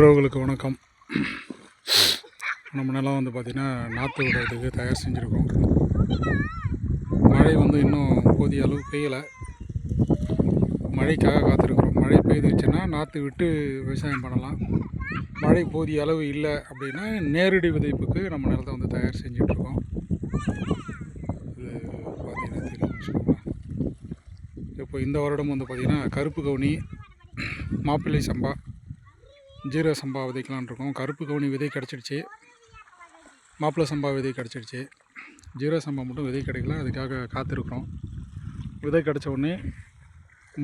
உறவுகளுக்கு வணக்கம். நம்ம நிலம் வந்து பார்த்திங்கன்னா நாற்று விடுறதுக்கு தயார் செஞ்சுருக்கோம். மழை வந்து இன்னும் போதிய அளவு பெய்யலை. மழைக்காக காத்திருக்கிறோம். மழை பெய்துச்சுன்னா நாற்று விட்டு விவசாயம் பண்ணலாம். மழை போதிய அளவு இல்லை அப்படின்னா நேரடி விதைப்புக்கு நம்ம நிலத்தை வந்து தயார் செஞ்சிட்ருக்கோம். இது பார்த்தீங்கன்னா தெரியும் இப்போ இந்த வருடம் வந்து பார்த்திங்கன்னா கருப்பு கவுனி மாப்பிள்ளை சம்பா ஜீரக சம்பா விதைக்கலான் இருக்கோம். கருப்பு கவுனி விதை கிடச்சிடுச்சு. மாப்பிள்ளை சம்பா விதை கிடச்சிடுச்சு. ஜீரக சம்பா மட்டும் விதை கிடைக்கல. அதுக்காக காத்திருக்கிறோம். விதை கிடச்ச உடனே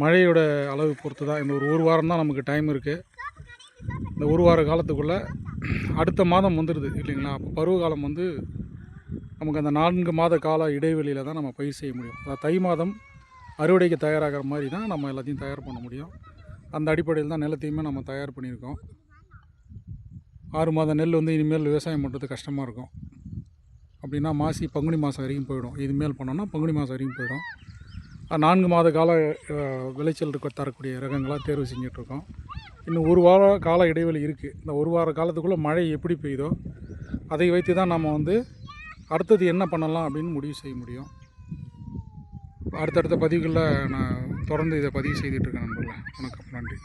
மழையோட அளவு பொறுத்து தான் இந்த ஒரு ஒரு வாரம் தான் நமக்கு டைம் இருக்குது இந்த ஒரு வார காலத்துக்குள்ளே அடுத்த மாதம் வந்துடுது இல்லைங்களா? அப்போ பருவகாலம் வந்து நமக்கு அந்த நான்கு மாத கால இடைவெளியில் தான் நம்ம பயிர் செய்ய முடியும். அதாவது தை மாதம் அறுவடைக்கு தயாராகிற மாதிரி தான் நம்ம எல்லாத்தையும் தயார் பண்ண முடியும். அந்த அடிப்படையில் தான் நிலத்தையுமே நம்ம தயார் பண்ணியிருக்கோம். ஆறு மாத நெல் வந்து இனிமேல் விவசாயம் பண்ணுறது கஷ்டமாக இருக்கும். அப்படின்னா மாசி பங்குனி மாதம் வரைக்கும் போயிடும். இதுமேல் பண்ணோன்னா பங்குனி மாதம் வரைக்கும் போயிடும். நான்கு மாத கால விளைச்சல் இருக்க தரக்கூடிய ரகங்களாக தேர்வு செஞ்சிட்ருக்கோம். இன்னும் ஒரு வார கால இடைவெளி இருக்குது இந்த ஒரு வார காலத்துக்குள்ளே மழை எப்படி பெய்யுதோ அதை வைத்து தான் நம்ம வந்து அடுத்தது என்ன பண்ணலாம் அப்படின்னு முடிவு செய்ய முடியும். அடுத்தடுத்த பதிவுகளில் நான் தொடர்ந்து இதை பதிவு செய்துட்டு இருக்கேன் நண்பர்களே. வணக்கம். நன்றி.